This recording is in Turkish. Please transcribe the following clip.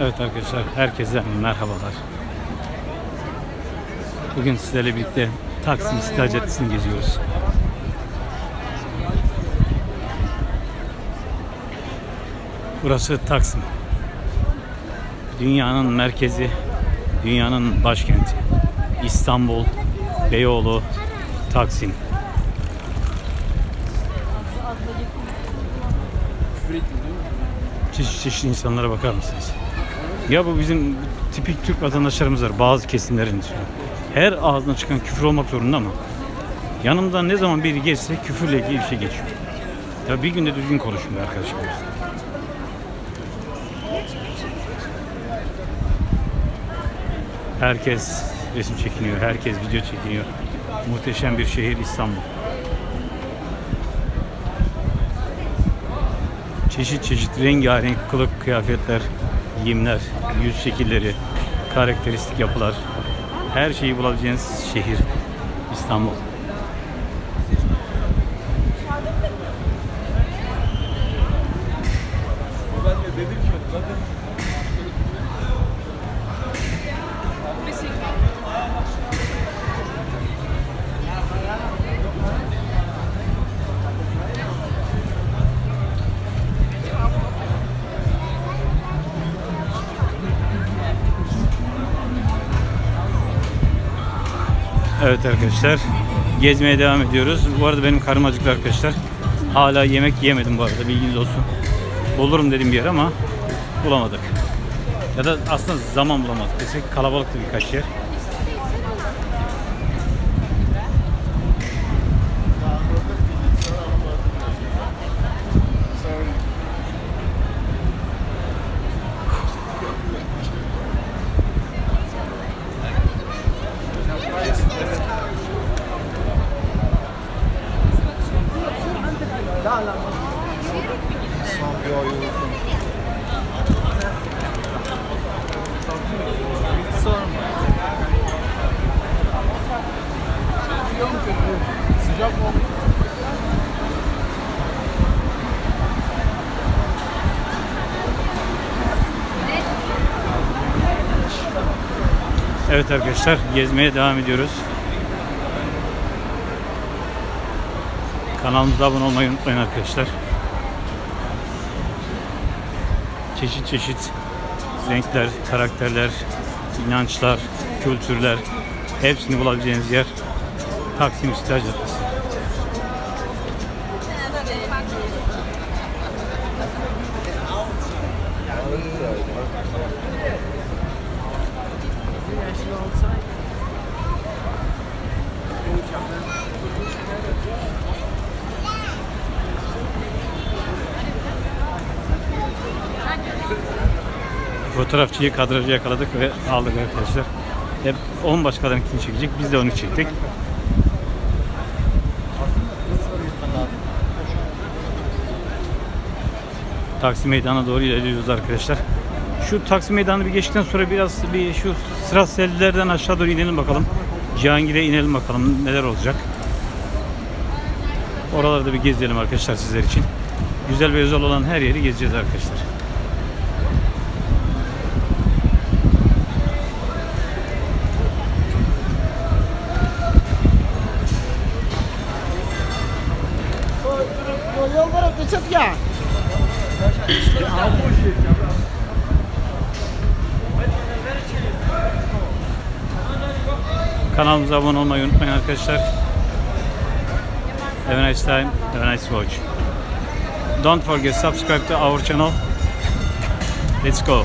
Evet arkadaşlar, herkese merhabalar. Bugün sizlerle birlikte Taksim İstiklal Caddesi'ni geziyoruz. Burası Taksim. Dünyanın merkezi, dünyanın başkenti. İstanbul, Beyoğlu, Taksim. Çeşit çeşit insanlara bakar mısınız? Ya bu bizim tipik Türk vatandaşlarımız var bazı kesimlerin. Her ağzına çıkan küfür olmak zorunda ama yanımdan ne zaman biri geçse küfürle ilgili bir şey geçiyor. Ya bir günde düzgün konuşun be arkadaşım. Herkes resim çekiniyor, herkes video çekiniyor. Muhteşem bir şehir İstanbul. Çeşit çeşit rengarenk kılık kıyafetler, giyimler, yüz şekilleri, karakteristik yapılar. Her şeyi bulabileceğiniz şehir İstanbul. Evet arkadaşlar. Gezmeye devam ediyoruz. Bu arada benim karnım acıktı arkadaşlar. Hala yemek yemedim bu arada bilginiz olsun. Bulurum dedim bir yer ama bulamadık. Ya da aslında zaman bulamadık desek kalabalıktı birkaç yer. Evet arkadaşlar gezmeye devam ediyoruz. Kanalımıza abone olmayı unutmayın arkadaşlar. Çeşit çeşit renkler, karakterler, inançlar, kültürler hepsini bulabileceğiniz yer Taksim İstiklal Caddesi. Fotoğrafçıyı kadrajı yakaladık ve aldık arkadaşlar. Hep 10 başkalarınkini çekecek. Biz de onu çektik. Taksim Meydanı'na doğru ilerliyoruz arkadaşlar. Şu Taksim Meydanı bir geçtikten sonra biraz bir şu sıra sellilerden aşağı doğru inelim bakalım. Cihangir'e inelim bakalım neler olacak. Oralarda bir gezelim arkadaşlar sizler için. Güzel ve özel olan her yeri gezeceğiz arkadaşlar. Yollara geçip ya. Kanalımıza abone olmayı unutmayın arkadaşlar. Have a nice time. Have a nice watch. Don't forget subscribe to our channel. Let's go.